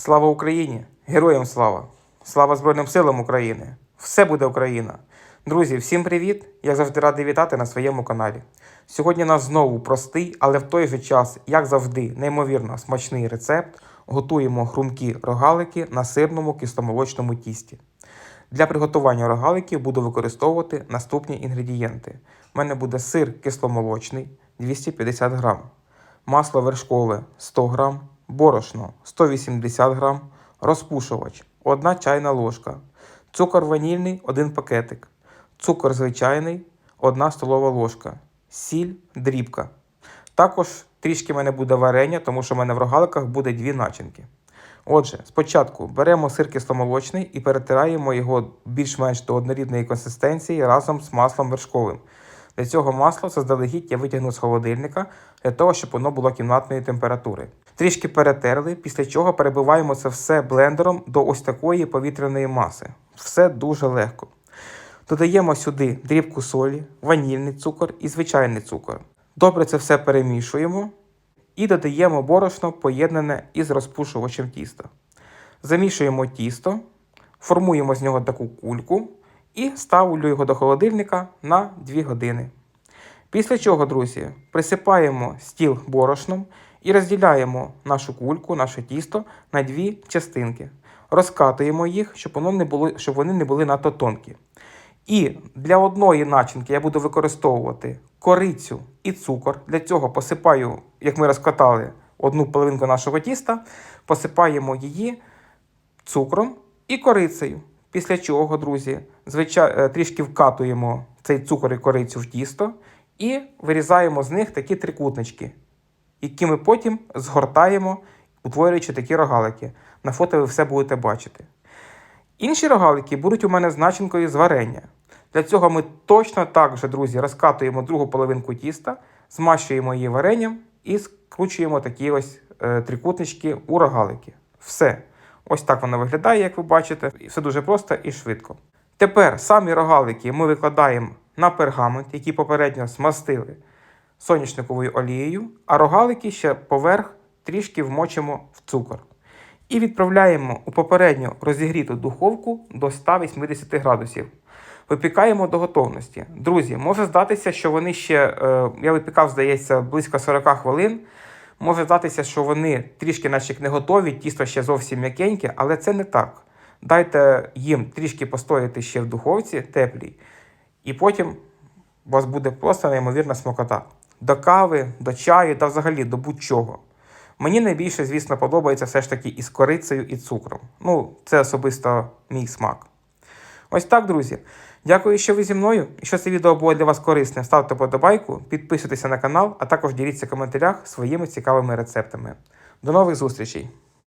Слава Україні! Героям слава! Слава Збройним силам України! Все буде Україна! Друзі, всім привіт! Я завжди радий вітати на своєму каналі. Сьогодні нас знову простий, але в той же час, як завжди, неймовірно смачний рецепт. Готуємо хрумкі рогалики на сирному кисломолочному тісті. Для приготування рогаликів буду використовувати наступні інгредієнти. У мене буде сир кисломолочний 250 грам, масло вершкове 100 грам, борошно 180 грам, розпушувач 1 чайна ложка, цукор ванільний 1 пакетик, цукор звичайний 1 столова ложка, сіль дрібка. Також трішки в мене буде варення, тому що в мене в рогаликах буде дві начинки. Отже, спочатку беремо сир кисломолочний і перетираємо його більш-менш до однорідної консистенції разом з маслом вершковим. Для цього масла заздалегідь я витягну з холодильника для того, щоб воно було кімнатної температури. Трішки перетерли, після чого перебиваємо це все блендером до ось такої повітряної маси. Все дуже легко. Додаємо сюди дрібку солі, ванільний цукор і звичайний цукор. Добре це все перемішуємо і додаємо борошно, поєднане із розпушувачем тіста. Замішуємо тісто, формуємо з нього таку кульку і ставлю його до холодильника на 2 години. Після чого, друзі, присипаємо стіл борошном і розділяємо нашу кульку, наше тісто на дві частинки. Розкатуємо їх, щоб, воно не було, щоб вони не були надто тонкі. І для одної начинки я буду використовувати корицю і цукор. Для цього посипаю, як ми розкатали одну половинку нашого тіста, посипаємо її цукром і корицею. Після чого, друзі, звичай... е, трішки вкатуємо цей цукор і корицю в тісто і вирізаємо з них такі трикутнички, які ми потім згортаємо, утворюючи такі рогалики. На фото ви все будете бачити. Інші рогалики будуть у мене з начинкою з варення. Для цього ми точно так же, друзі, розкатуємо другу половинку тіста, змащуємо її варенням і скручуємо такі ось е, трикутнички у рогалики. Все. Ось так воно виглядає, як ви бачите. Все дуже просто і швидко. Тепер самі рогалики ми викладаємо на пергамент, який попередньо смастили соняшниковою олією, а рогалики ще поверх трішки вмочимо в цукор. І відправляємо у попередньо розігріту духовку до 180 градусів. Випікаємо до готовності. Друзі, може здатися, що вони ще, е, я випікав, здається, близько 40 хвилин. Може здатися, що вони трішки наче не готові, тісто ще зовсім м'якеньке, але це не так. Дайте їм трішки постояти ще в духовці теплій, і потім у вас буде просто неймовірна смакота. До кави, до чаю та взагалі до будь-чого. Мені найбільше, звісно, подобається все ж таки із корицею і цукром. Ну, це особисто мій смак. Ось так, друзі. Дякую, що ви зі мною. Якщо це відео було для вас корисним, ставте подобайку, підписуйтеся на канал, а також діліться в коментарях своїми цікавими рецептами. До нових зустрічей!